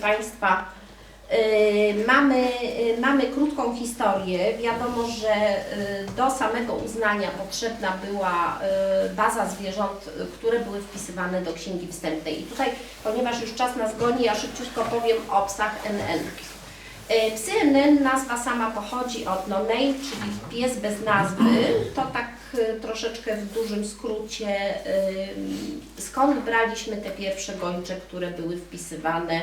Państwa, y, mamy, y, mamy krótką historię. Wiadomo, że y, do samego uznania potrzebna była baza zwierząt, które były wpisywane do księgi wstępnej. I tutaj, ponieważ już czas nas goni, ja szybciutko powiem o psach NN. Psy NN, nazwa sama pochodzi od no name, czyli pies bez nazwy. To tak troszeczkę w dużym skrócie, skąd braliśmy te pierwsze gończe, które były wpisywane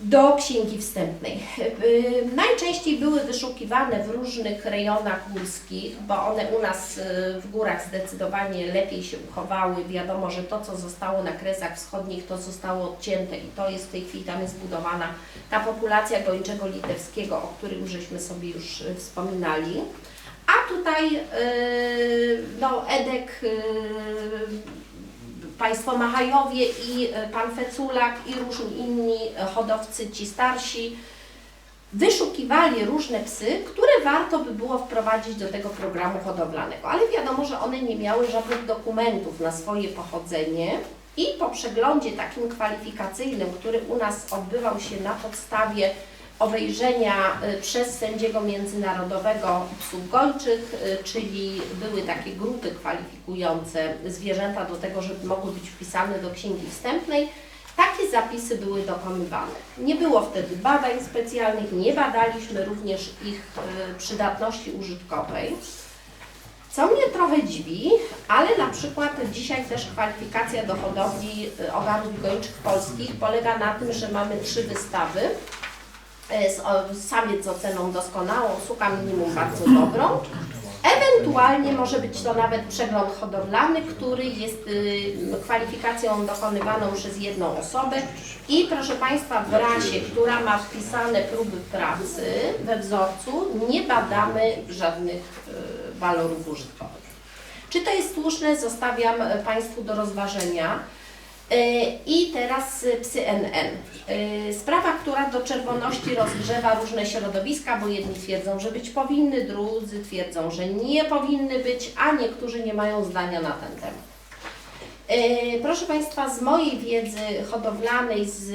do księgi wstępnej. Y, Najczęściej były wyszukiwane w różnych rejonach górskich, bo one u nas y, w górach zdecydowanie lepiej się uchowały. Wiadomo, że to, co zostało na kresach wschodnich, to zostało odcięte i to jest w tej chwili tam jest zbudowana ta populacja gończego litewskiego, o którym żeśmy sobie już y, wspominali. A tutaj no, Edek, Państwo Machajowie i y, Pan Feculak i różni inni y, hodowcy, ci starsi, wyszukiwali różne psy, które warto by było wprowadzić do tego programu hodowlanego. Ale wiadomo, że one nie miały żadnych dokumentów na swoje pochodzenie i po przeglądzie takim kwalifikacyjnym, który u nas odbywał się na podstawie obejrzenia y, przez sędziego międzynarodowego psów gończych, y, czyli były takie grupy kwalifikujące zwierzęta do tego, żeby mogły być wpisane do księgi wstępnej. Takie zapisy były dokonywane. Nie było wtedy badań specjalnych, nie badaliśmy również ich y, przydatności użytkowej. Co mnie trochę dziwi, ale na przykład dzisiaj też kwalifikacja do hodowli ogarów gończych polskich polega na tym, że mamy trzy wystawy. O- Samiec z oceną doskonałą, suka minimum bardzo dobrą. Ewentualnie może być to nawet przegląd hodowlany, który jest y, kwalifikacją dokonywaną przez jedną osobę i proszę Państwa w rasie, która ma wpisane próby pracy we wzorcu, nie badamy żadnych y, walorów użytkowych. Czy to jest słuszne, zostawiam y, Państwu do rozważenia. Y, I teraz y, psy NN. Y, Sprawa, która do czerwoności rozgrzewa różne środowiska, bo jedni twierdzą, że być powinny, drudzy twierdzą, że nie powinny być, a niektórzy nie mają zdania na ten temat. Proszę Państwa, z mojej wiedzy hodowlanej, z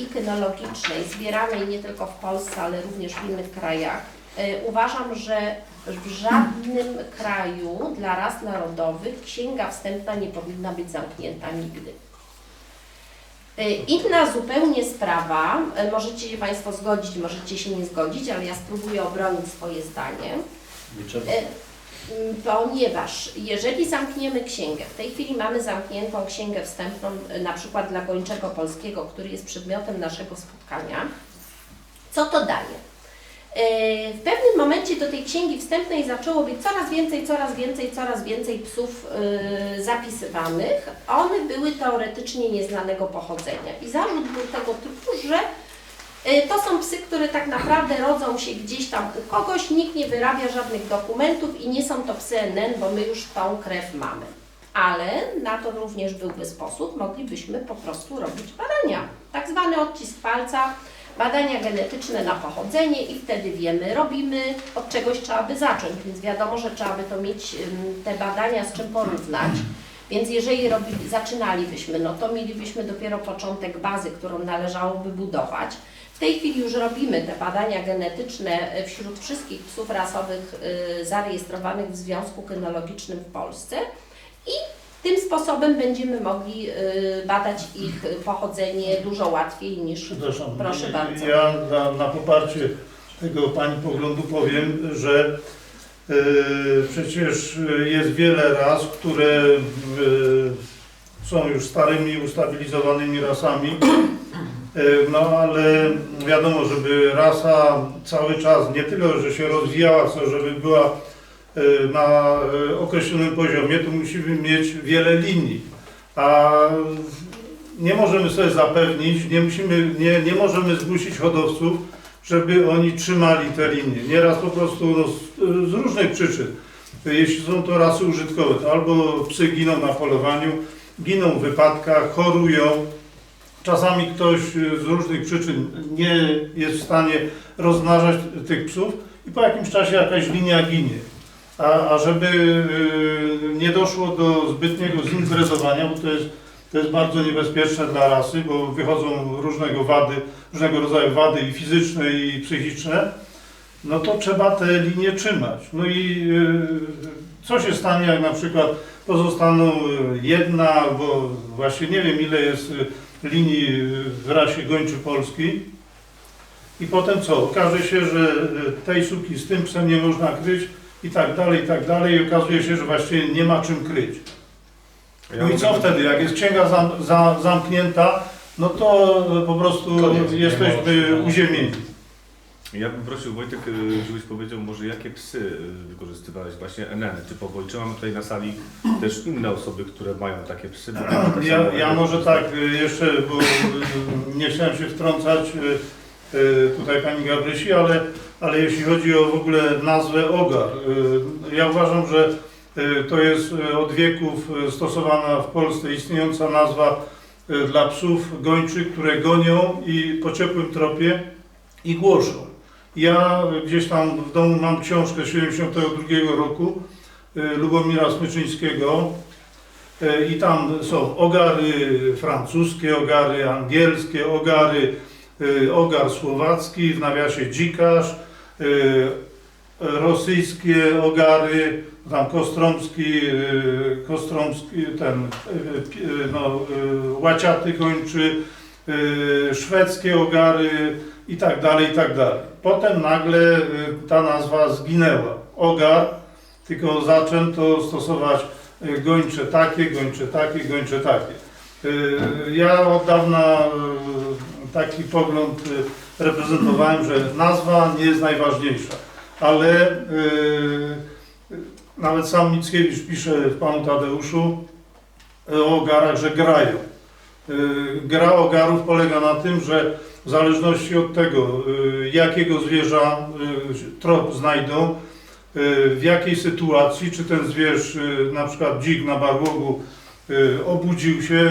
i kynologicznej, zbieranej nie tylko w Polsce, ale również w innych krajach, uważam, że w żadnym kraju dla ras narodowych księga wstępna nie powinna być zamknięta nigdy. Y, Inna zupełnie sprawa, y, możecie się Państwo zgodzić, możecie się nie zgodzić, ale ja spróbuję obronić swoje zdanie. Nie trzeba. E, Ponieważ jeżeli zamkniemy księgę, w tej chwili mamy zamkniętą księgę wstępną e, na przykład dla gończego polskiego, który jest przedmiotem naszego spotkania, co to daje? E, W pewnym momencie do tej księgi wstępnej zaczęło być coraz więcej, coraz więcej, coraz więcej psów e, zapisywanych. One były teoretycznie nieznanego pochodzenia i zarzut był tego typu, że Y, To są psy, które tak naprawdę rodzą się gdzieś tam u kogoś, nikt nie wyrabia żadnych dokumentów i nie są to psy NN, bo my już tą krew mamy. Ale na to również byłby sposób, moglibyśmy po prostu robić badania. Tak zwany odcisk palca, badania genetyczne na pochodzenie i wtedy wiemy, robimy, od czegoś trzeba by zacząć, więc wiadomo, że trzeba by to mieć te badania z czym porównać. Więc jeżeli robili, zaczynalibyśmy, no to mielibyśmy dopiero początek bazy, którą należałoby budować. W tej chwili już robimy te badania genetyczne wśród wszystkich psów rasowych y, zarejestrowanych w Związku Kynologicznym w Polsce i tym sposobem będziemy mogli y, badać ich pochodzenie dużo łatwiej niż. Przepraszam, Proszę bardzo. ja na, na poparcie tego Pani poglądu powiem, że e, przecież jest wiele ras, które są już starymi, ustabilizowanymi rasami, no ale wiadomo, żeby rasa cały czas nie tyle, że się rozwijała, co żeby była na e, określonym poziomie, to musimy mieć wiele linii. A nie możemy sobie zapewnić, nie, musimy, nie, nie możemy zmusić hodowców, żeby oni trzymali te linie. Nieraz po prostu no, z, z różnych przyczyn. Jeśli są to rasy użytkowe, to albo psy giną na polowaniu, giną w wypadkach, chorują. Czasami ktoś y, z różnych przyczyn nie jest w stanie rozmnażać tych psów i po jakimś czasie jakaś linia ginie. A, a żeby y, nie doszło do zbytniego zinteresowania, bo to jest to jest bardzo niebezpieczne dla rasy, bo wychodzą różnego wady, różnego rodzaju wady i fizyczne i psychiczne, no to trzeba te linie trzymać. No i y, co się stanie, jak na przykład pozostaną jedna albo właśnie nie wiem ile jest y, linii w rasie gończy polskiej i potem co? Okaże się, że tej suki z tym psem nie można kryć i tak dalej, i tak dalej i okazuje się, że właściwie nie ma czym kryć. Ja No i co wtedy? Jak jest księga zam, za, zamknięta, no to y, po prostu Koniec, nie jesteśmy uziemieni. Ja bym prosił Wojtek, y, żebyś powiedział może jakie psy wykorzystywałeś właśnie NN typowo. I czy mamy tutaj na sali też inne osoby, które mają takie psy? Bo Ja, ja może tak y, jeszcze, bo nie chciałem się wtrącać tutaj Pani Gabrysi, ale, ale jeśli chodzi o w ogóle nazwę ogar, y, ja uważam, że y, to jest y, od wieków stosowana w Polsce istniejąca nazwa dla psów gończych, które gonią i po ciepłym tropie i głoszą. Ja gdzieś tam w domu mam książkę z 72 roku Lubomira Smyczyńskiego, I tam są ogary francuskie, ogary angielskie, ogary, ogar słowacki, w nawiasie dzikarz, rosyjskie ogary, tam Kostromski, e, Kostromski ten, e, no, łaciaty kończy, szwedzkie ogary i tak dalej, i tak dalej. Potem nagle ta nazwa zginęła. Ogar, tylko zaczęto stosować y, gończe takie, gończe takie, gończe takie. Y, Ja od dawna y, taki pogląd y, reprezentowałem, że nazwa nie jest najważniejsza, ale y, y, nawet sam Mickiewicz pisze w Panu Tadeuszu o ogarach, że grają. Y, Gra ogarów polega na tym, że w zależności od tego, y, jakiego zwierza y, trop znajdą, y, w jakiej sytuacji, czy ten zwierz, y, na przykład dzik na barłogu, y, obudził się,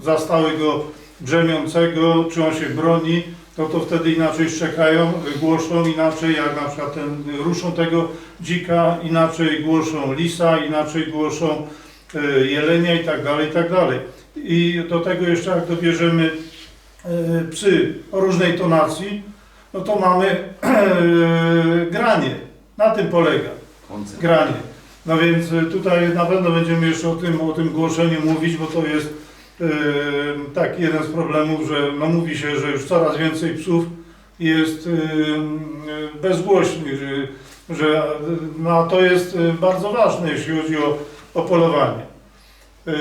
y, zastały go drzemiącego, czy on się broni, no to wtedy inaczej szczekają, głoszą inaczej, jak na przykład ten, ruszą tego dzika, inaczej głoszą lisa, inaczej głoszą y, jelenia i tak dalej, i tak dalej. I do tego jeszcze jak dobierzemy y, psy o różnej tonacji, no to mamy granie. Na tym polega granie. No więc tutaj na pewno będziemy jeszcze o tym, o tym głoszeniu mówić, bo to jest taki jeden z problemów, że no mówi się, że już coraz więcej psów jest bezgłośnych, że, że no, to jest y, bardzo ważne, jeśli chodzi o, o polowanie. Y,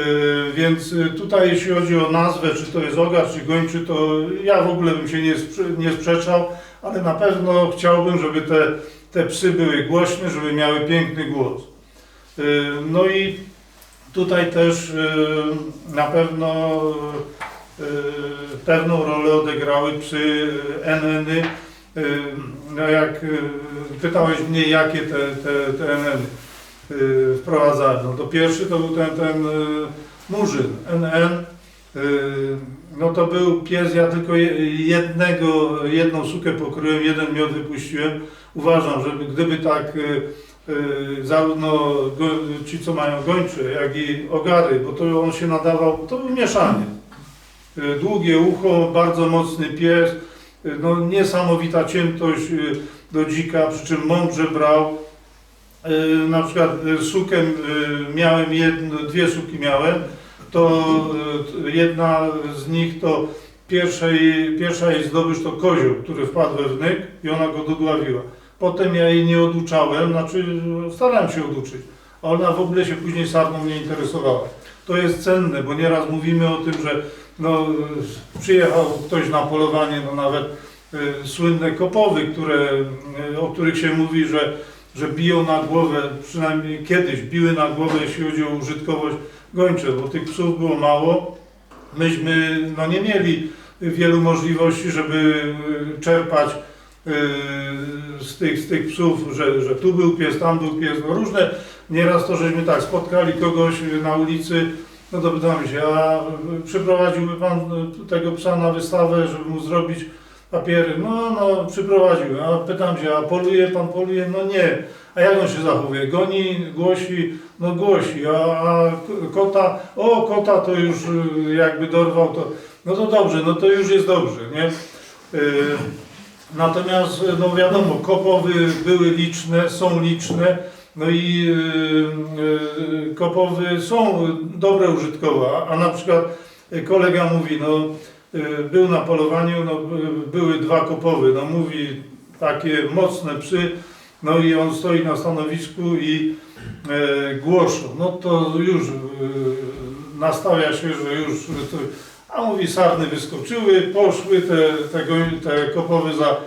Więc y, tutaj jeśli chodzi o nazwę, czy to jest ogar, czy gończy, to ja w ogóle bym się nie, nie sprzeczał, ale na pewno chciałbym, żeby te te psy były głośne, żeby miały piękny głos. No i tutaj też y, na pewno y, pewną rolę odegrały psy NN-y. Y, No jak pytałeś mnie, jakie te, te, te NN-y y, wprowadzałem, no to pierwszy to był ten, ten Murzyn, NN. No to był pies, ja tylko je- jednego, jedną sukę pokryłem, jeden miod wypuściłem. Uważam, że gdyby tak zarówno go, ci, co mają gończe, jak i ogary, bo to on się nadawał, to był mieszanie. Y, Długie ucho, bardzo mocny pies, y, no niesamowita ciętość y, do dzika, przy czym mądrze brał. Y, Na przykład y, sukę y, miałem, jedno, dwie suki miałem, to y, jedna z nich to pierwszej, pierwsza jej zdobycz to kozioł, który wpadł we wnyk i ona go dogławiła. Potem ja jej nie oduczałem, znaczy starałem się oduczyć, a ona w ogóle się później sarną nie interesowała. To jest cenne, bo nieraz mówimy o tym, że no, przyjechał ktoś na polowanie, no nawet y, słynne kopowy, które, y, o których się mówi, że, że biją na głowę, przynajmniej kiedyś biły na głowę, jeśli chodzi o użytkowość gończe, bo tych psów było mało. Myśmy no, nie mieli wielu możliwości, żeby y, czerpać z tych, z tych psów, że, że tu był pies, tam był pies, no różne. Nieraz to, żeśmy tak spotkali kogoś na ulicy, no to pytamy się, a y, przyprowadziłby Pan y, tego psa na wystawę, żeby mu zrobić papiery, no, no, przyprowadził, a pytam się, a poluje pan, poluje? No nie. A jak on się zachowuje? Goni, głosi, no głosi, a, a kota, o kota to już y, jakby dorwał, to no to dobrze, no to już jest dobrze, nie? Y, Natomiast, no wiadomo, kopowy były liczne, są liczne, no i y, y, kopowy są dobre użytkowo, a na przykład kolega mówi, no y, był na polowaniu, no były dwa kopowy, no mówi takie mocne psy, no i on stoi na stanowisku i e, głoszą, no to już nastawia się, że już, a mówi sarny wyskoczyły, poszły te, te, te kopowy za,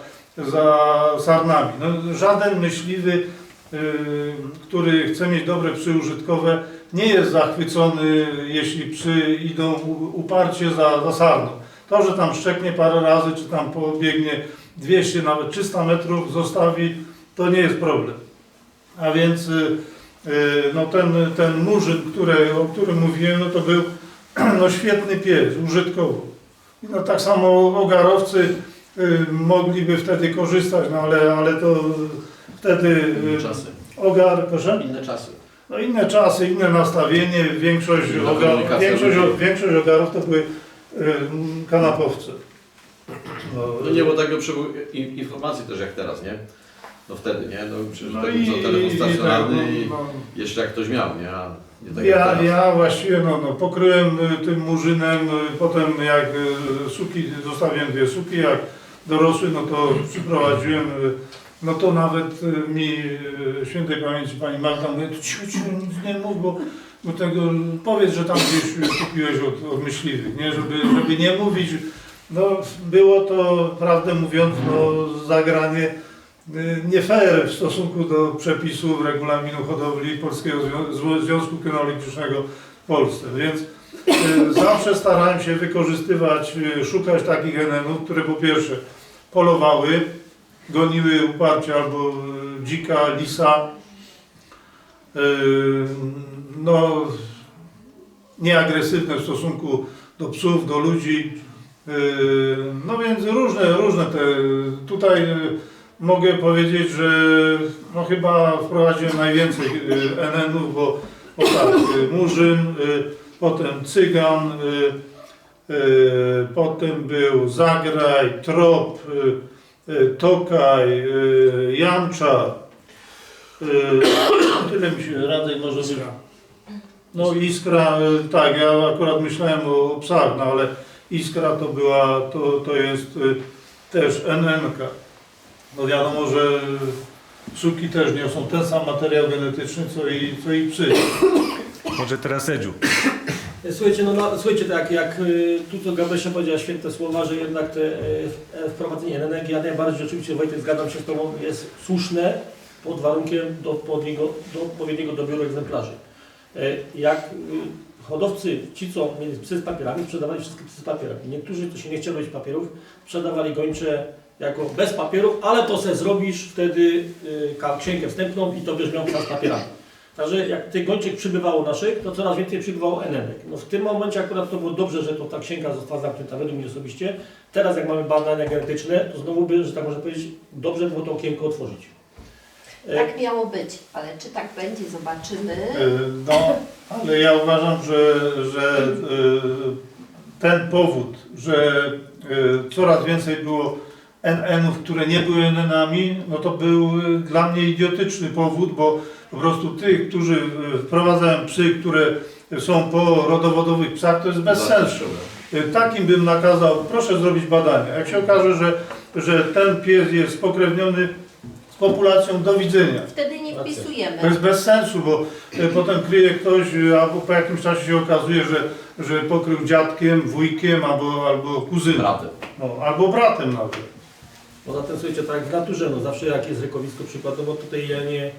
za sarnami. No, żaden myśliwy, y, który chce mieć dobre psy użytkowe, nie jest zachwycony, jeśli psy idą uparcie za, za sarną. To, że tam szczeknie parę razy, czy tam pobiegnie 200, nawet 300 metrów, zostawi, to nie jest problem. A więc y, y, no ten, ten murzyn, który, o którym mówiłem, no to był no, świetny pies, użytkowo. No, tak samo ogarowcy y, mogliby wtedy korzystać, no ale, ale to wtedy Inne y, czasy. ogar, proszę? Inne czasy. No inne czasy, inne nastawienie, większość, Inna ogar, komunikacja większość, ludzi. większość ogarów to były y, kanapowce. No nie było takiego przepływu i- informacji też jak teraz, nie? No wtedy, nie? No przecież No tak co telefon stacjonarny tak, i no, no. jeszcze jak ktoś miał, nie? A Ja, teraz. ja właściwie no, no, pokryłem y, tym murzynem, y, potem jak y, suki, zostawiłem dwie suki, jak dorosły, no to przyprowadziłem, no to nawet mi świętej pamięci pani Magda mówi, "Tu cicho, cicho, nic nie mów, bo, bo tego, powiedz, że tam gdzieś kupiłeś od, od myśliwych, nie, żeby, żeby nie mówić, no było to, prawdę mówiąc, no zagranie nie fair w stosunku do przepisów regulaminu hodowli Polskiego Związku Kynologicznego w Polsce. Więc y, zawsze starałem się wykorzystywać, y, szukać takich NN-ów, które po pierwsze polowały, goniły uparcie albo y, dzika, lisa, no nieagresywne w stosunku do psów, do ludzi. No więc różne, różne te, tutaj mogę powiedzieć, że no chyba wprowadziłem najwięcej y, NN-ów, bo, bo tak, y, Murzyn, y, potem Cygan, potem był Zagraj, Trop, Tokaj, Jancza. Y, Tyle mi się Radek może być. No Iskra, tak, ja akurat myślałem o, psach, no ale Iskra to była, to, to jest też NN-ka. No wiadomo, że suki też niosą ten sam materiał genetyczny, co i, co i psy. Może teraz Edziu. Słuchajcie, no, no słuchajcie, tak jak y, tu co Gabrysia powiedziała świetne słowa, że jednak te y, e, wprowadzenie energii, ja najbardziej oczywiście Wojtek zgadzam się z Tobą, jest słuszne pod warunkiem do odpowiedniego, do odpowiedniego dobioru egzemplarzy. E, Jak y, hodowcy, ci co mieli psy z papierami, sprzedawali wszystkie psy z papierami. Niektórzy, to się nie chcieli robić papierów, sprzedawali gończe jako bez papierów, ale to se zrobisz wtedy y, księgę wstępną i to będziesz miał z papierami. Także jak tych gończek przybywało naszych, to coraz więcej przybywało enenek. No w tym momencie akurat to było dobrze, że to ta księga została zamknięta, według mnie osobiście. Teraz jak mamy badania genetyczne, to znowu by, że tak można powiedzieć, dobrze było to okienko otworzyć. E, Tak miało być, ale czy tak będzie, zobaczymy. E, No, ale ja uważam, że, że e, ten powód, że coraz więcej było NN-ów, które nie były NN-ami, no to był e, dla mnie idiotyczny powód, bo po prostu tych, którzy e, wprowadzają psy, które są po rodowodowych psach, to jest bez sensu. Y, Takim bym nakazał, proszę zrobić badania. Jak się okaże, że, że ten pies jest spokrewniony z populacją, do widzenia. Wtedy nie To wpisujemy. jest bez sensu, bo y, potem kryje ktoś, y, albo po jakimś czasie się okazuje, że, że pokrył dziadkiem, wujkiem albo, albo kuzynem, Bratem. no, albo bratem nawet. Poza tym słuchajcie, tak jak w naturze, no zawsze jak jest rykowisko przykładowo, tutaj ja nie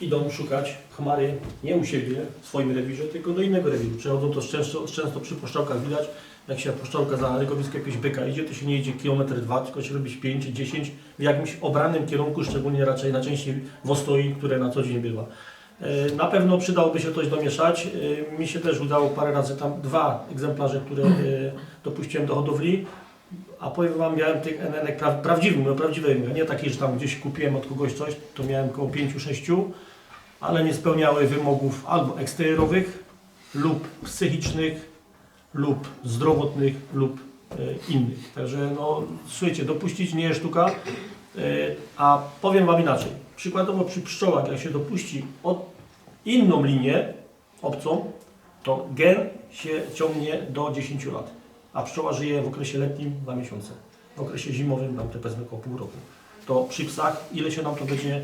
idą szukać chmary nie u siebie, w swoim rewirze, tylko do innego rewiru. Przechodzą to często, często przy poszczałkach widać, jak się poszczałka za rykowisko jakiegoś byka idzie, to się nie idzie kilometr dwa, tylko się robi 5, 10 w jakimś obranym kierunku, szczególnie raczej na części wostoi, które na co dzień bywa. E, Na pewno przydałoby się coś domieszać. E, Mi się też udało parę razy tam dwa egzemplarze, które e, dopuściłem do hodowli, A powiem Wam, miałem tych NN pra, prawdziwych, nie takich, że tam gdzieś kupiłem od kogoś coś, to miałem około 5-6, ale nie spełniały wymogów albo eksteriowych, lub psychicznych, lub zdrowotnych, lub e, innych. Także no, słuchajcie, dopuścić nie jest sztuka, e, a powiem Wam inaczej. Przykładowo przy pszczołach, jak się dopuści od inną linię obcą, to gen się ciągnie do 10 lat, a pszczoła żyje w okresie letnim 2 miesiące, w okresie zimowym nam to powiedzmy około pół roku. To przy psach ile się nam to będzie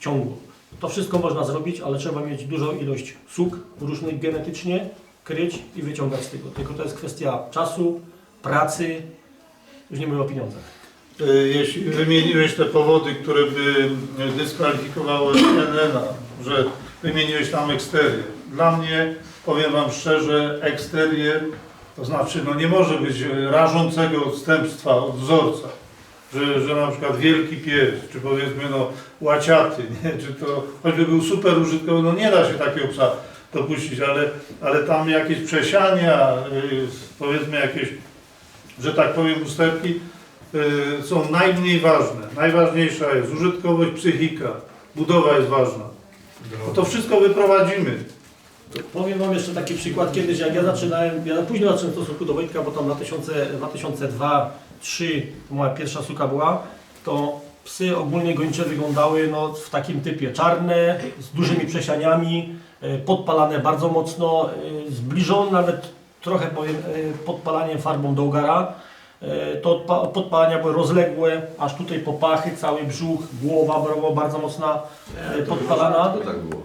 ciągło. To wszystko można zrobić, ale trzeba mieć dużą ilość sóg różnych genetycznie, kryć i wyciągać z tego. Tylko to jest kwestia czasu, pracy, już nie mówię o pieniądzach. E, Jeśli wymieniłeś te powody, które by dyskwalifikowały NN-a, że wymieniłeś tam eksterię. Dla mnie, powiem Wam szczerze, eksterię, to znaczy no nie może być rażącego odstępstwa od wzorca. Że, że na przykład wielki pies, czy powiedzmy no łaciaty, nie? czy to choćby był super użytkowy, no nie da się takiego psa dopuścić, ale, ale tam jakieś przesiania, y, powiedzmy jakieś, że tak powiem, ustępki, y, są najmniej ważne. Najważniejsza jest użytkowość, psychika, budowa jest ważna. No to wszystko wyprowadzimy. Powiem Wam jeszcze taki przykład. Kiedyś jak ja zaczynałem, ja późno zacząłem w stosunku do Wojtka, bo tam na 2002 2003 moja pierwsza suka była, to psy ogólnie gończe wyglądały no, w takim typie czarne, z dużymi przesianiami, e, podpalane bardzo mocno, e, zbliżone nawet trochę powiem e, podpalaniem farbą do ogara. To odpa- podpalania były rozległe, aż tutaj po pachy, cały brzuch, głowa była bardzo mocna, podpalana. To tak było.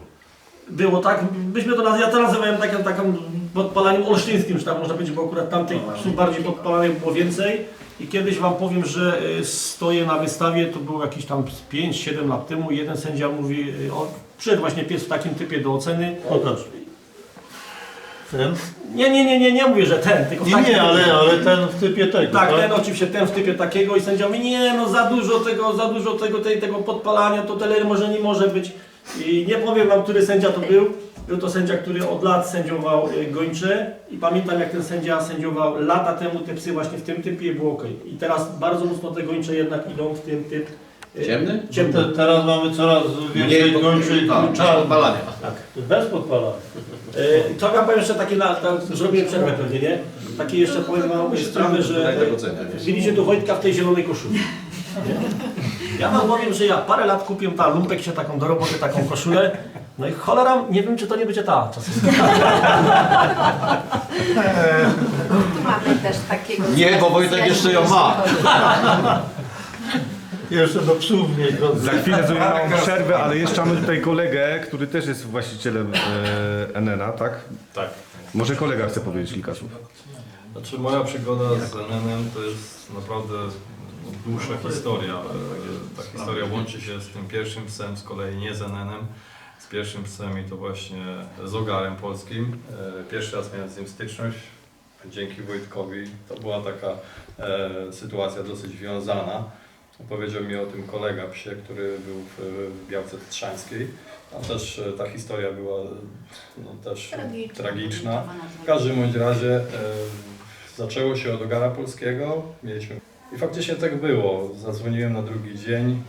Było tak, byśmy to naz- ja to nazywałem takim, takim podpalaniem olsztyńskim, że tak można powiedzieć, bo akurat tamtych psów bardziej podpalanych było więcej. I kiedyś Wam powiem, że y, stoję na wystawie, to było jakieś tam 5-7 lat temu, jeden sędzia mówi, y, o, przyszedł właśnie pies w takim typie do oceny. Pokaż. Ten? Nie, nie, nie, nie, nie mówię, że ten, tylko Nie, nie, ale, ale ten w typie tego. Tak, ten oczywiście, ten w typie takiego i sędzia mówi, nie no za dużo tego, za dużo tego, tej, tego podpalania, to tyle może nie może być. I nie powiem Wam, który sędzia to był. Był to sędzia, który od lat sędziował y, gończe i pamiętam jak ten sędzia sędziował lata temu te psy właśnie w tym typie i było ok. I teraz bardzo mocno te gończe jednak idą w tym typ y, Ciemny? ciemny. Te, teraz mamy coraz więcej pod- gończy tak, podpalania. Bez podpalania. Y, To Wam powiem jeszcze takie, na, na, zrobiłem przerwę pewnie, nie? Takie jeszcze powiem Wam sprawę, że tak nie? widzicie tu Wojtka w tej zielonej koszuli. Ja Wam powiem, że ja parę lat kupiłem ta lumpek się taką do roboty, taką koszulę. No i cholera, nie wiem czy to nie będzie ta czasem. Tu mamy też takiego... Nie, bo Wojtek jeszcze ją ma. Jeszcze do psów nie. Za chwilę zrobimy małą przerwę, ale jeszcze mamy tutaj kolegę, który też jest właścicielem e, NN-a, tak? Tak. Może kolega chce powiedzieć kilka słów. Znaczy moja przygoda z NN-em to jest naprawdę dłuższa historia. E, Ta historia łączy się z tym pierwszym psem, z kolei nie z NN-em. Z pierwszym psem i to właśnie z ogarem polskim. E, Pierwszy raz miałem z nim styczność dzięki Wojtkowi. To była taka e, sytuacja dosyć wiązana. Opowiedział mi o tym kolega psie, który był w, w Białce Tatrzańskiej. Tam też ta historia była no, też tragiczna. W każdym bądź razie e, zaczęło się od ogara polskiego. Mieliśmy i faktycznie tak było. Zadzwoniłem na drugi dzień.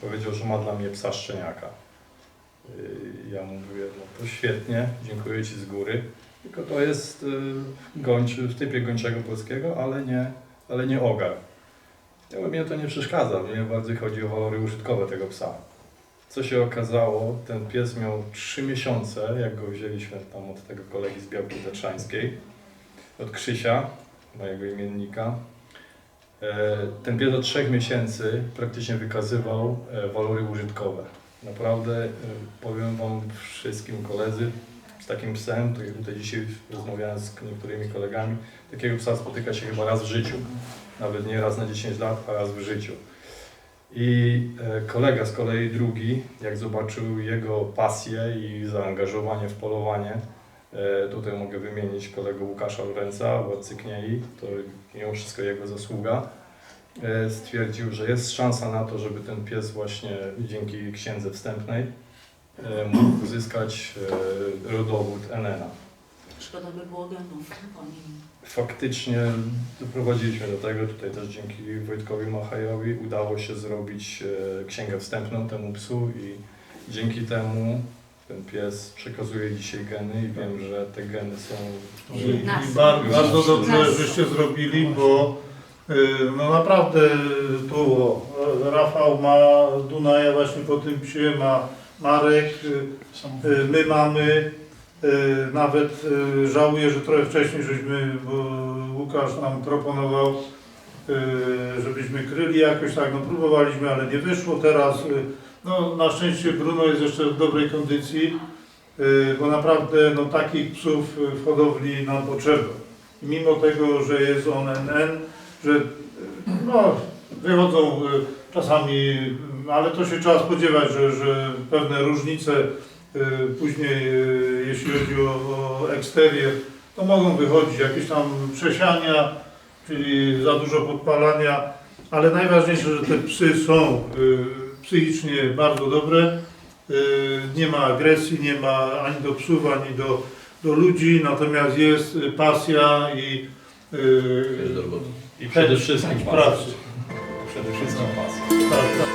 Powiedział, że ma dla mnie psa szczeniaka. E, Ja mówię, no to świetnie, dziękuję Ci z góry. Tylko to jest e, gończy, w typie gończego polskiego, ale nie, ale nie ogar. Ja mnie to nie przeszkadza, mnie bardziej chodzi o walory użytkowe tego psa. Co się okazało, ten pies miał 3 miesiące, jak go wzięliśmy tam od tego kolegi z Białki Tatrzańskiej, od Krzysia, mojego imiennika. E, Ten pies od 3 miesięcy praktycznie wykazywał e, walory użytkowe. Naprawdę e, powiem Wam wszystkim koledzy, z takim psem, tak jak tutaj dzisiaj rozmawiałem z niektórymi kolegami, takiego psa spotyka się chyba raz w życiu. Nawet nie raz na 10 lat, a raz w życiu. I kolega z kolei drugi, jak zobaczył jego pasję i zaangażowanie w polowanie, tutaj mogę wymienić kolegę Łukasza Lorenza, władcy Kniei, to mimo wszystko jego zasługa, e, stwierdził, że jest szansa na to, żeby ten pies właśnie dzięki księdze wstępnej e, mógł uzyskać e, rodowód NN-a. Szkoda by było genów po nim. faktycznie doprowadziliśmy do tego, tutaj też dzięki Wojtkowi Machajowi udało się zrobić e, księgę wstępną temu psu i dzięki temu ten pies przekazuje dzisiaj geny i wiem, że te geny są I, Nas. i bar, bardzo dobrze, Nas. żeście zrobili, bo y, no naprawdę tu o, Rafał ma Dunaja właśnie po tym psie, ma Marek, y, y, my mamy, y, nawet y, żałuję, że trochę wcześniej żeśmy, bo Łukasz nam proponował, y, żebyśmy kryli jakoś tak, no próbowaliśmy, ale nie wyszło teraz. y, No na szczęście Bruno jest jeszcze w dobrej kondycji, y, bo naprawdę no, takich psów y, w hodowli nam potrzeba. Mimo tego, że jest on NN, że y, no, wychodzą y, czasami, y, ale to się trzeba spodziewać, że, że pewne różnice y, później, y, jeśli chodzi o, o to mogą wychodzić jakieś tam przesiania, czyli za dużo podpalania, ale najważniejsze, że te psy są y, psychicznie bardzo dobre. Y, Nie ma agresji, nie ma ani do psów, ani do, do ludzi, natomiast jest pasja i y, i przede wszystkim pracy. Przede wszystkim pasja. Tak,